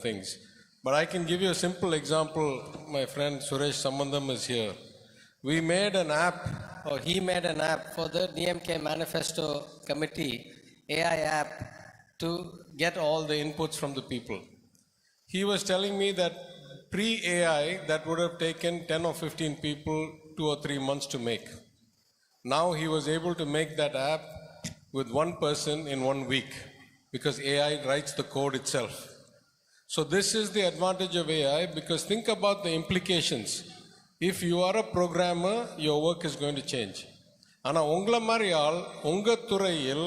things. But I can give you a simple example. My friend Suresh Sambandam is here. We made an app. Oh, he made an app for the DMK Manifesto Committee, AI app, to get all the inputs from the people. He was telling me that pre AI, that would have taken 10 or 15 people two or three months to make. Now he was able to make that app with one person in one week because AI writes the code itself. So, this is the advantage of AI because think about the implications. If you are a programmer, your work is going to change. ஆனால் உங்களை மாதிரி ஆள் உங்கள் துறையில்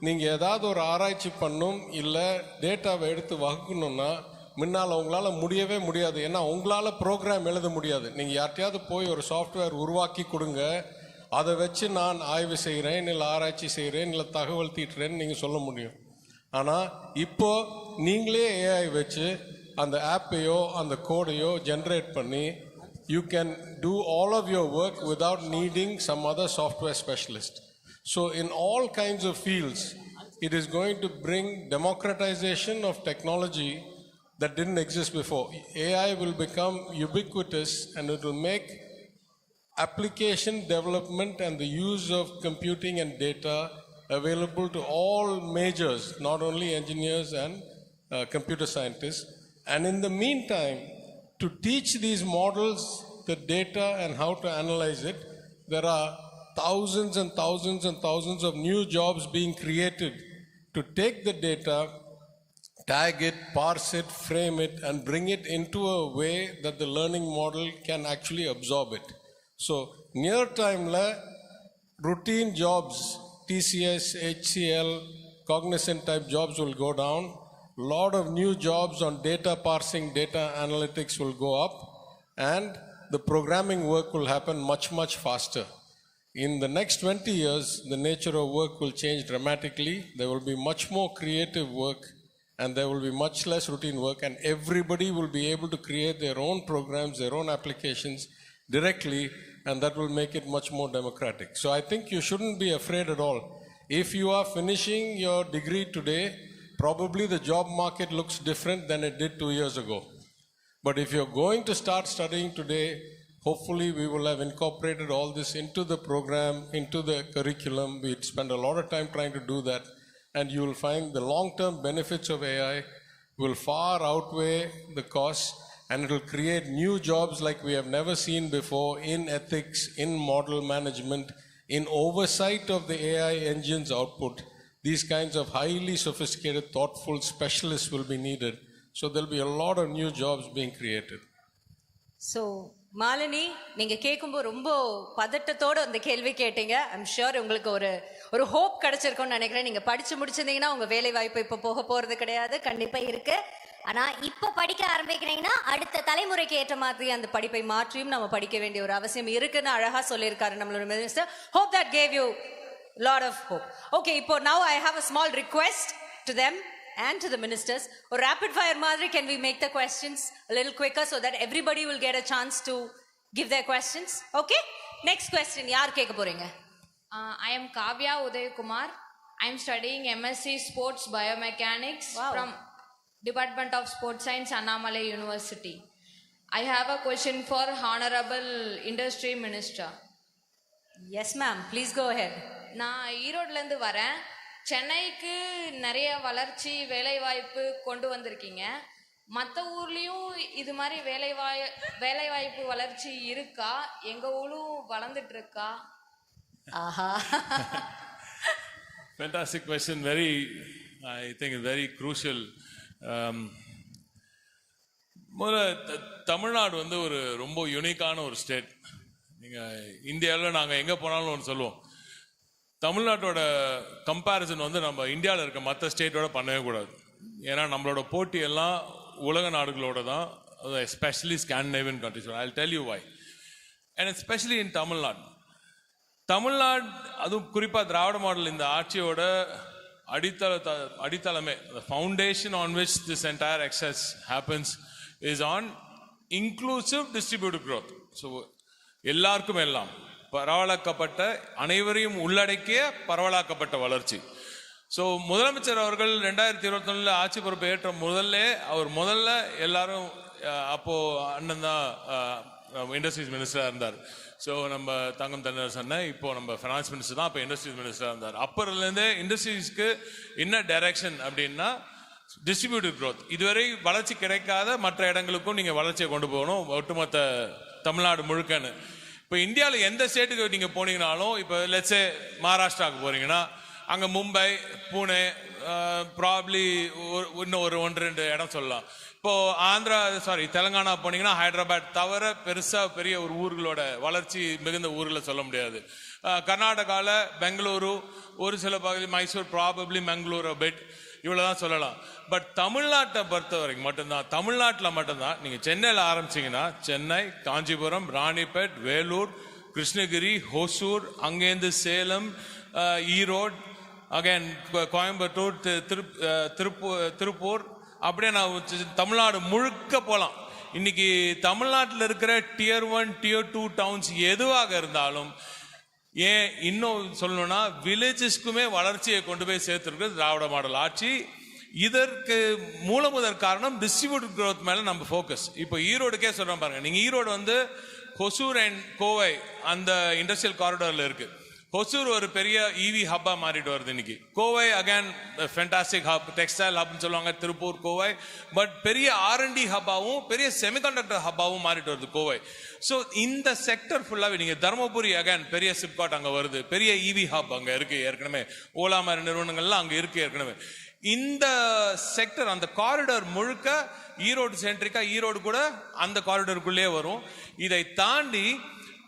நீங்கள் ஏதாவது ஒரு ஆராய்ச்சி பண்ணும் இல்லை டேட்டாவை எடுத்து வகுக்கணும்னா முன்னால் உங்களால் முடியவே முடியாது ஏன்னா உங்களால் ப்ரோக்ராம் எழுத முடியாது நீங்கள் யார்ட்டையாவது போய் ஒரு சாஃப்ட்வேர் உருவாக்கி கொடுங்க அதை வச்சு நான் ஆய்வு செய்கிறேன் இல்லை ஆராய்ச்சி செய்கிறேன் இல்லை தகவல் தீட்டுறேன்னு நீங்கள் சொல்ல முடியும் ஆனால் இப்போ நீங்களே ஏஐ வச்சு அந்த ஆப்பையோ அந்த கோடையோ ஜென்ரேட் பண்ணி you can do all of your work without needing some other software specialist so in all kinds of fields it is going to bring democratization of technology that didn't exist before. AI will become ubiquitous and it will make application development and the use of computing and data available to all majors, not only engineers and uh, computer scientists. And in the meantime, to teach these models the data and how to analyze it, there are thousands and thousands and thousands of new jobs being created to take the data tag it, parse it, frame it, and bring it into a way that the learning model can actually absorb it. So, near time, routine jobs, TCS, HCL, cognizant type jobs will go down. A lot of new jobs on data parsing, data analytics will go up, and the programming work will happen much, much faster. In the next 20 years, the nature of work will change dramatically. There will be much more creative work and there will be much less routine work, and everybody will be able to create their own programs, their own applications directly, and that will make it much more democratic. So I think you shouldn't be afraid at all. If you are finishing your degree today, probably the job market looks different than it did two years ago. But if you're going to start studying today, hopefully we will have incorporated all this into the program, into the curriculum. We spend a lot of time trying to do that. And you will find the long term benefits of AI will far outweigh the costs and it will create new jobs like we have never seen before in ethics, in model management, in oversight of the AI engine's output. These kinds of highly sophisticated, thoughtful specialists will be needed. So there'll be a lot of new jobs being created. So Malini நீங்க கேட்கும்போது ரொம்ப பதட்டத்தோட அந்த கேள்வி கேட்டீங்க I'm sure உங்களுக்கு ஒரு ஒரு hope கிடைச்சிருக்கும்னு நினைக்கிறேன் நீங்க படிச்சு முடிச்சிருந்தீங்கன்னா உங்க வேலை வாய்ப்பு இப்ப போக போறது கிடையாது கண்டிப்பா இருக்கு ஆனா இப்ப படிக்க ஆரம்பிக்கிறீங்கன்னா அடுத்த தலைமுறைக்கு ஏற்ற மாதிரி அந்த படிப்பை மாற்றியும் நம்ம படிக்க வேண்டிய ஒரு அவசியம் இருக்குன்னு அழகா சொல்லியிருக்காரு நம்மளோட minister hope that gave you lot of hope okay இப்போ now I have a small request to them and to the ministers ஒரு rapid fire மாதிரி can we make the questions a little quicker so that everybody will get a chance to give their questions okay next question யார் கேட்க போறீங்க Uh, I am Kavya Udayakumar. I am studying MSc Sports Biomechanics Wow. from Department of Sports Science, Annamalai University. I have a question for Honorable Industry Minister. yes ma'am please go ahead நான் ஈரோட்லேருந்து வரேன் சென்னைக்கு நிறைய வளர்ச்சி வேலைவாய்ப்பு கொண்டு வந்திருக்கீங்க மற்ற ஊர்லேயும் இது மாதிரி வேலைவாய் வேலைவாய்ப்பு வளர்ச்சி இருக்கா எங்கள் ஊரும் வளர்ந்துட்டு இருக்கா ஆஹா Fantastic question. Very, I think, very crucial. Um, முதல்ல தமிழ்நாடு வந்து ஒரு ரொம்ப யூனிக்கான ஒரு ஸ்டேட் நீங்கள் இந்தியாவில் நாங்கள் எங்கே போனாலும் ஒன்று சொல்லுவோம். தமிழ்நாட்டோட கம்பேரிசன் வந்து நம்ம இந்தியாவில் இருக்க மற்ற ஸ்டேட்டோட பண்ணவே கூடாது. ஏன்னா நம்மளோட போட்டி எல்லாம் உலக நாடுகளோட தான். Especially Scandinavian countries I tell you why and especially in Tamil Nadu Tamil Nadu அதுவும் குறிப்பாக திராவிட மாடல் இந்த ஆட்சியோட அடித்தள த- அடித்தளமே foundation on which this entire access happens is an inclusive distributive growth so எல்லாருக்கும் எல்லாம் பரவலாக்கப்பட்ட அனைவரையும் உள்ளடக்கிய பரவலாக்கப்பட்ட வளர்ச்சி. ஸோ முதலமைச்சர் அவர்கள் ரெண்டாயிரத்தி இருபத்தொன்னில் ஆட்சி பொறுப்பு ஏற்ற முதல்ல அவர் முதல்ல எல்லாரும் அப்போது அண்ணன் தான் இண்டஸ்ட்ரீஸ் மினிஸ்டராக இருந்தார். ஸோ நம்ம தங்கம் தலைவர் சொன்னேன் இப்போ நம்ம ஃபினான்ஸ் மினிஸ்டர் தான் அப்போ இண்டஸ்ட்ரீஸ் மினிஸ்டராக இருந்தார். அப்போலேருந்தே இண்டஸ்ட்ரீஸ்க்கு என்ன டைரக்ஷன் அப்படின்னா டிஸ்ட்ரிபியூட்டட் க்ரோத் இதுவரை வளர்ச்சி கிடைக்காத மற்ற இடங்களுக்கும் நீங்கள் வளர்ச்சியை கொண்டு போகணும் ஒட்டுமொத்த தமிழ்நாடு முழுக்கன்னு. இப்போ இந்தியாவில் எந்த ஸ்டேட்டுக்கு நீங்கள் போனீங்கனாலும் இப்போ லெட்ஸே மகாராஷ்டிராவுக்கு போகிறீங்கன்னா அங்கே மும்பை பூனே ப்ராப்ளி இன்னும் ஒரு ஒன்று ரெண்டு இடம் சொல்லலாம். இப்போது ஆந்திரா சாரி தெலுங்கானா போனீங்கன்னா ஹைதராபாத் தவிர பெருசாக பெரிய ஒரு ஊர்களோட வளர்ச்சி மிகுந்த ஊர்களை சொல்ல முடியாது. கர்நாடகாவில் பெங்களூரு ஒரு சில பகுதி மைசூர் ப்ராபப்ளி பெங்களூரு பெட் இவ்வளவுதான் சொல்லலாம். பட் தமிழ்நாட்டை பொறுத்த வரைக்கும் மட்டும்தான் தமிழ்நாட்டில் மட்டும்தான் நீங்கள் சென்னையில் ஆரம்பிச்சிங்கன்னா சென்னை காஞ்சிபுரம் ராணிப்பேட் வேலூர் கிருஷ்ணகிரி ஹோசூர் அங்கேருந்து சேலம் ஈரோடு அகைன் கோயம்புத்தூர் திரு- திருப்பூர் திருப்பூர் அப்படியே நான் தமிழ்நாடு முழுக்க போகலாம் இன்னைக்கு தமிழ்நாட்டில் இருக்கிற tier one tier two towns எதுவாக இருந்தாலும் ஏன் இன்னும் சொல்லணும்னா வில்லேஜஸ்க்குமே வளர்ச்சியை கொண்டு போய் சேர்த்துருக்குறது திராவிட மாடல் ஆட்சி. இதற்கு மூலமுதற் காரணம் டிஸ்ட்ரிபியூட்டட் க்ரோத் மேலே நம்ம ஃபோக்கஸ் இப்போ ஈரோடுக்கே சொல்கிறோம் பாருங்கள் நீங்கள் ஈரோடு வந்து கொசூர் அண்ட் கோவை அந்த இண்டஸ்ட்ரியல் காரிடோரில் இருக்குது ஹொசூர் ஒரு பெரிய ஈவி ஹப்பா மாறிட்டு வருது இன்னைக்கு. Kovai again fantastic hub textile ஹப்னு சொல்லுவாங்க திருப்பூர் கோவை. பட் பெரிய ஆர்என்டி ஹப்பாவும் பெரிய செமிகண்டக்டர் ஹப்பாவும் மாறிட்டு வருது கோவை. ஸோ இந்த செக்டர் ஃபுல்லாகவே நீங்கள் தருமபுரி அகைன் பெரிய சிப்காட் அங்கே வருது. பெரிய இவி ஹப் அங்கே இருக்கு ஏற்கனவே. ஓலா மாதிரி நிறுவனங்கள்லாம் அங்கே இருக்கு ஏற்கனவே. இந்த செக்டர் அந்த காரிடார் முழுக்க ஈரோடு சென்ட்ரிக்கா ஈரோடு கூட அந்த காரிடருக்குள்ளே வரும். இதை தாண்டி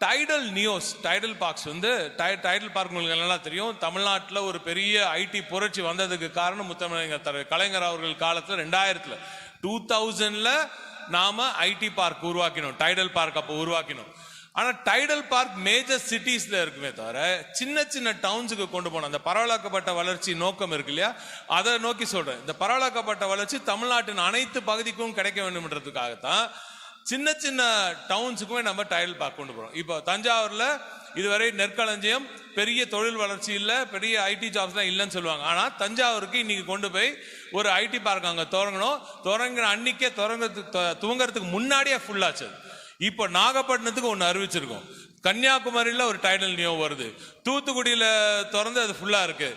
டைடல் நியூஸ் டைடல் பார்க்ஸ் வந்து டை- டைடல் பார்க் உங்களுக்கு நல்லா தெரியும்? தமிழ்நாட்டில் ஒரு பெரிய ஐடி புரட்சி வந்ததுக்கு காரணம் முத்தமிழர் கலைஞர் அவர்கள் காலத்தில் ரெண்டாயிரத்தில். டூ தௌசண்ட்ல நாம ஐடி பார்க் உருவாக்கினோம். டைடல் பார்க் அப்போ உருவாக்கினோம். ஆனால் டைடல் பார்க் மேஜர் சிட்டிஸில் இருக்குமே தவிர சின்ன சின்ன டவுன்ஸுக்கு கொண்டு போனோம். அந்த பரவலாக்கப்பட்ட வளர்ச்சி நோக்கம் இருக்கு இல்லையா? அதை நோக்கி சொல்கிறேன் இந்த பரவலாக்கப்பட்ட வளர்ச்சி தமிழ்நாட்டின் அனைத்து பகுதிக்கும் கிடைக்க வேண்டும்ன்றதுக்காகத்தான் சின்ன சின்ன டவுன்ஸுக்குமே நம்ம டைல் பார்க்க கொண்டு போகிறோம் இப்போ தஞ்சாவூரில் இதுவரை நெற்களஞ்சியம் பெரிய தொழில் வளர்ச்சி இல்லை பெரிய ஐடி ஜாப்ஸ்லாம் இல்லைன்னு சொல்லுவாங்க. ஆனால் தஞ்சாவூருக்கு இன்னைக்கு கொண்டு போய் ஒரு ஐடி பார்க் அங்கே திறங்கணும். தொடங்கின அன்னைக்கே திறங்கிறதுக்கு துவங்குறதுக்கு முன்னாடியே ஃபுல்லாச்சு இப்போ நாகப்பட்டினத்துக்கு ஒன்று அறிவிச்சிருக்கோம். கன்னியாகுமரியில் ஒரு டைடல் நியோ வருது. தூத்துக்குடியில் திறந்து அது ஃபுல்லாக இருக்கு.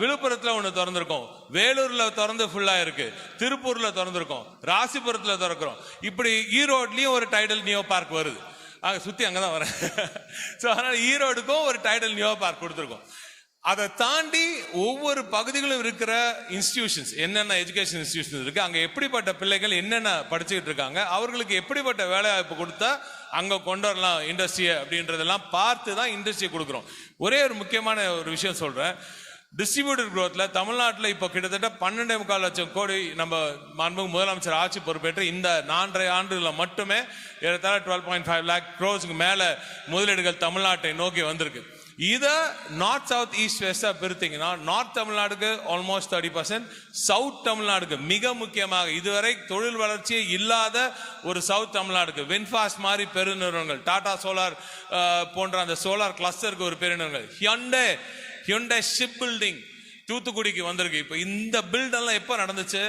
விழுப்புரத்தில் ஒன்று திறந்துருக்கோம். வேலூரில் திறந்து ஃபுல்லாக இருக்கு. திருப்பூரில் திறந்துருக்கோம். ராசிபுரத்தில் திறக்கிறோம். இப்படி ஈரோட்லேயும் ஒரு டைடல் நியோ பார்க் வருது. அங்கே சுற்றி அங்கே தான் வரேன். ஸோ அதனால் ஈரோடுக்கும் ஒரு டைடல் நியோ பார்க் கொடுத்துருக்கோம். அதை தாண்டி ஒவ்வொரு பகுதிகளும் இருக்கிற இன்ஸ்டிடியூஷன்ஸ் என்னென்ன எஜுகேஷன் இன்ஸ்டிடியூஷன் இருக்கு அங்கே எப்படிப்பட்ட பிள்ளைகள் என்னென்ன படிச்சுக்கிட்டு இருக்காங்க அவர்களுக்கு எப்படிப்பட்ட வேலைவாய்ப்பு கொடுத்தா அங்கே கொண்டு வரலாம் இண்டஸ்ட்ரியை அப்படின்றதெல்லாம் பார்த்து தான் இண்டஸ்ட்ரியை கொடுக்குறோம். ஒரே ஒரு முக்கியமான ஒரு விஷயம் சொல்கிறேன் டிஸ்ட்ரிபியூட்டர் குரோத்தில் தமிழ்நாட்டில் இப்போ கிட்டத்தட்ட பன்னெண்டே முக்கால் லட்சம் கோடி நம்ம மாண்புமிகு முதலமைச்சர் ஆட்சி பொறுப்பேற்று இந்த நான்கரை ஆண்டுகளில் மட்டுமே ஏறத்தாழ டுவெல் பாயிண்ட் ஃபைவ் லேக் க்ரோஸுக்கு மேலே முதலீடுகள் தமிழ்நாட்டை நோக்கி வந்திருக்கு. இதை நார்த் சவுத் ஈஸ்ட் வெஸ்டாக பிரித்தீங்கன்னா நார்த் தமிழ்நாடுக்கு ஆல்மோஸ்ட் தேர்ட்டி பர்சன்ட் சவுத் தமிழ்நாடுக்கு மிக முக்கியமாக இதுவரை தொழில் வளர்ச்சியே இல்லாத ஒரு சவுத் தமிழ்நாடுக்கு வின்ஃபாஸ்ட் மாதிரி பெருநிறுவனங்கள் டாடா சோலார் போன்ற அந்த சோலார் கிளஸ்டருக்கு ஒரு பெருநிறுவனங்கள் ஹியண்டே ஹியண்டே ஷிப் பில்டிங் தூத்துக்குடிக்கு வந்திருக்கு. இப்போ இந்த பில்டெல்லாம் எப்போ நடந்துச்சு?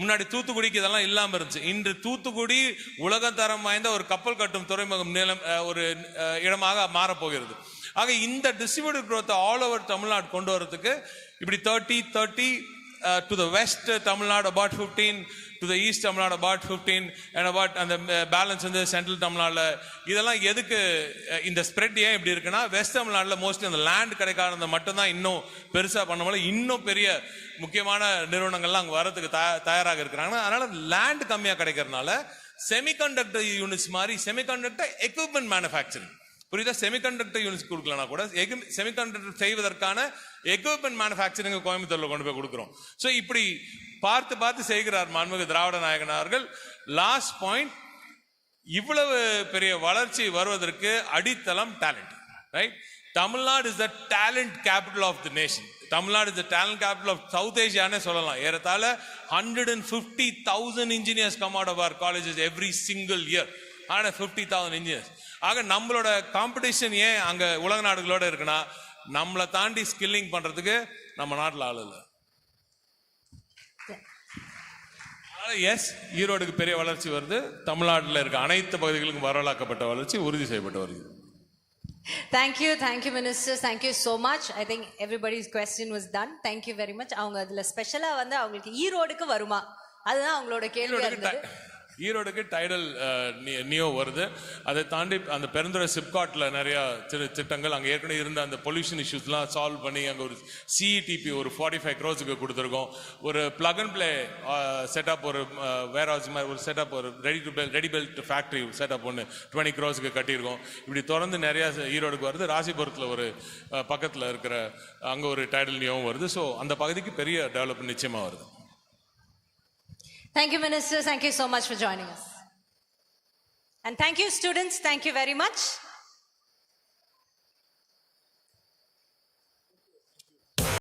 முன்னாடி தூத்துக்குடிக்கு இதெல்லாம் இல்லாமல் இருந்துச்சு. இன்று தூத்துக்குடி உலகத்தரம் வாய்ந்த ஒரு கப்பல் கட்டும் துறைமுகம் நிலம் ஒரு இடமாக மாறப்போகிறது. ஆக இந்த distributed growth all over Tamil Nadu கொண்டு வரதுக்கு இப்படி thirty thirty to the west Tamil Nadu about fifteen to the east Tamil Nadu about fifteen and about அந்த uh, பேலன்ஸ் வந்து சென்ட்ரல் தமிழ்நாடுல. இதெல்லாம் எதுக்கு uh, இந்த ஸ்ப்ரெட் ஏன் இப்படி இருக்குன்னா வெஸ்ட் தமிழ்நாடுல மோஸ்ட்லி அந்த லேண்ட் கிடைக்காதது மட்டும்தான் இன்னும் பெருசாக பண்ண முடியல. இன்னும் பெரிய முக்கியமான நிறுவனங்கள்லாம் அங்கே வரதுக்கு தயாராக இருக்கிறாங்க. அதனால் லேண்ட் கம்மியாக கிடைக்கிறதுனால செமிகண்டக்டர் யூனிட்ஸ் மாதிரி செமிகண்டக்டர் எக்யூப்மெண்ட் மேனுஃபேக்சரிங் புரியுதா? செமிகண்டக்டர் யூனிட்ஸ் கொடுக்கலனா கூட செமிகண்டக்டர் செய்வதற்கான எக்யூப்மெண்ட் மேனுஃபேக்சரிங் கோயம்புத்தூர்ல கொண்டு போய் கொடுக்குறோம். ஸோ இப்படி பார்த்து பார்த்து செய்கிறார் மாண்புமிகு திராவிட நாயகன் அவர்கள். லாஸ்ட் பாயிண்ட் இவ்வளவு பெரிய வளர்ச்சி வருவதற்கு அடித்தளம் talent right Tamil Nadu is the talent capital of the nation Tamil Nadu is the talent capital of south ஏஷியானே சொல்லலாம். ஏறத்தாழ hundred and fifty thousand engineers come out of our colleges every single year ஆனால் fifty thousand engineers ஆக நம்மளோட competition ஏன் அங்கே உலக நாடுகளோட இருக்குன்னா நம்மளை தாண்டி ஸ்கில்லிங் பண்ணுறதுக்கு நம்ம நாட்டில் ஆள் இல்லை. எஸ் ஈரோடுக்கு பெரிய வளர்ச்சி வருது. தமிழ்நாட்டில் இருக்க அனைத்து பகுதிகளுக்கும் வரலாக்கப்பட்ட வளர்ச்சி உறுதி செய்யப்பட்டு வருது தேங்க் வருகிறது thank you thank you minister thank you so much I think everybody's question was done thank you very much அவங்க அதில் ஸ்பெஷலாக வந்து அவங்களுக்கு ஈரோடுக்கு வருமா? அதுதான் அவங்களோட கேள்வி ஈரோடுக்கு டைடல் நியோ வருது. அதை தாண்டி அந்த பெருந்துறை சிப்காட்டில் நிறையா திரு திட்டங்கள் அங்கே ஏற்கனவே இருந்த அந்த பொல்யூஷன் இஷ்யூஸ்லாம் சால்வ் பண்ணி அங்கே ஒரு சிஇடிபி ஒரு ஃபார்ட்டி ஃபைவ் க்ரோஸுக்கு கொடுத்துருக்கோம். ஒரு பிளக் அண்ட் பிளே செட்டப் ஒரு வேர் ஹவுஸ் மாதிரி ஒரு செட்டப் ஒரு ready to bell ready built factory setup ஒன்று டுவெண்ட்டி க்ரோஸுக்கு கட்டியிருக்கோம். இப்படி தொடர்ந்து நிறையா ஈரோடுக்கு வருது. ராசிபுரத்தில் ஒரு பக்கத்தில் இருக்கிற அங்கே ஒரு டைடல் நியோவும் வருது. ஸோ அந்த பகுதிக்கு பெரிய டெவலப் நிச்சயமாக வருது. Thank you, ministers. Thank you so much for joining us. And thank you, students. Thank you very much.